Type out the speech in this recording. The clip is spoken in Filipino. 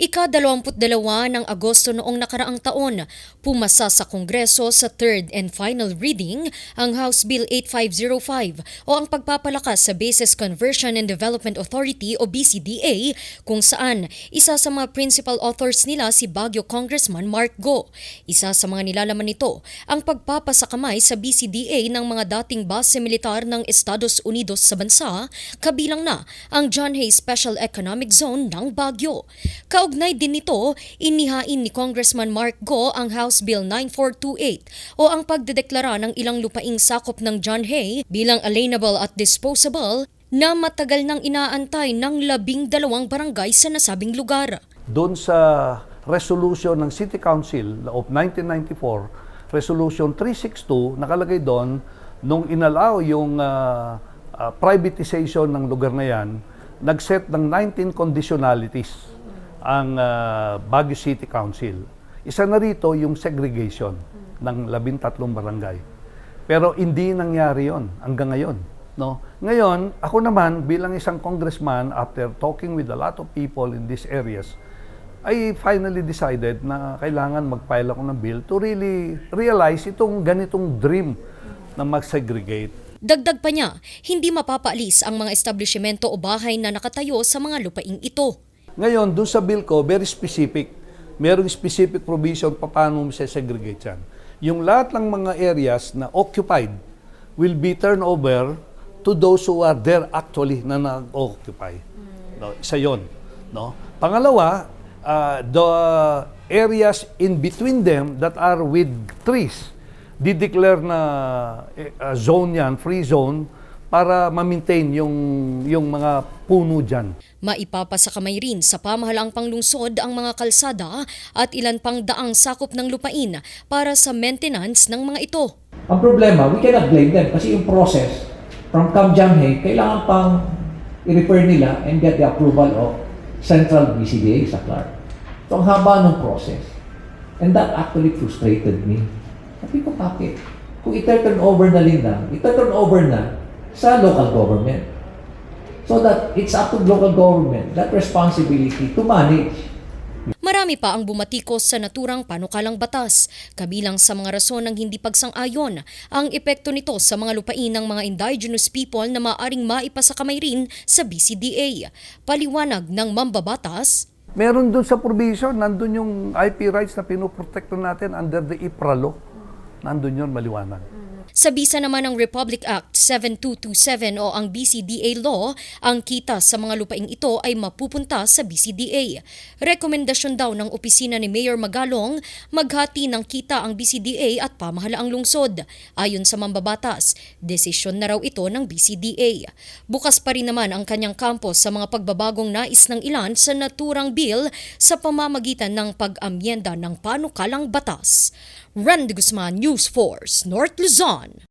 Ika-22 ng Agosto noong nakaraang taon, pumasa sa Kongreso sa third and final reading ang House Bill 8505 o ang pagpapalakas sa Basis Conversion and Development Authority o BCDA kung saan isa sa mga principal authors nila si Baguio Congressman Mark Go. Isa sa mga nilalaman nito ang pagpapasakamay sa BCDA ng mga dating base militar ng Estados Unidos sa bansa, kabilang na ang John Hay Special Economic Zone ng Baguio. Kaugnay din nito, inihain ni Congressman Mark Go ang House Bill 9428 o ang pagdedeklara ng ilang lupaing sakop ng John Hay bilang alienable at disposable na matagal nang inaantay ng labing dalawang barangay sa nasabing lugar. doon sa resolution ng City Council of 1994, Resolution 362, nakalagay doon, nung inalaw yung ah, ah, privatization ng lugar na yan, nag-set ng 19 conditionalities ang ah, Baguio City Council. Isa na rito yung segregation ng labintatlong barangay. Pero hindi nangyari yon hanggang ngayon. No? Ngayon, ako naman bilang isang congressman, after talking with a lot of people in these areas, I finally decided na kailangan mag-file ako ng bill to really realize itong ganitong dream na mag-segregate. Dagdag pa niya, hindi mapapaalis ang mga establishmento o bahay na nakatayo sa mga lupaing ito. Ngayon, dun sa bill ko, very specific. Merong specific provision pa paano mo segregate yan. Yung lahat ng mga areas na occupied will be turned over to those who are there actually na nag-occupy. No, isa yon. No? Pangalawa, uh, the areas in between them that are with trees, dideclare na eh, uh, zone yan, free zone, para ma-maintain yung, yung mga puno dyan. Maipapasakamay rin sa pamahalaang panglungsod ang mga kalsada at ilan pang daang sakop ng lupain para sa maintenance ng mga ito. Ang problema, we cannot blame them kasi yung process from Kamjanghe, kailangan pang i-refer nila and get the approval of Central BCDA sa Clark. So, ang haba ng process. And that actually frustrated me. Sabi ko, bakit? Kung i-turn over na na, i-turn over na sa local government. So that it's up to local government, that responsibility to manage Marami pa ang bumatikos sa naturang panukalang batas, kabilang sa mga rason ng hindi pagsang-ayon ang epekto nito sa mga lupain ng mga indigenous people na maaring maipasakamay rin sa BCDA. Paliwanag ng mambabatas, Meron dun sa provision, nandun yung IP rights na pinoprotekto natin under the IPRA law. Nandun yun, maliwanag. Sa bisa naman ng Republic Act 7227 o ang BCDA law, ang kita sa mga lupaing ito ay mapupunta sa BCDA. Rekomendasyon daw ng opisina ni Mayor Magalong, maghati ng kita ang BCDA at pamahalaang lungsod. Ayon sa mambabatas, desisyon na raw ito ng BCDA. Bukas pa rin naman ang kanyang kampo sa mga pagbabagong nais ng ilan sa naturang bill sa pamamagitan ng pag-amyenda ng panukalang batas. Randy Guzman, News Force, North Luzon. on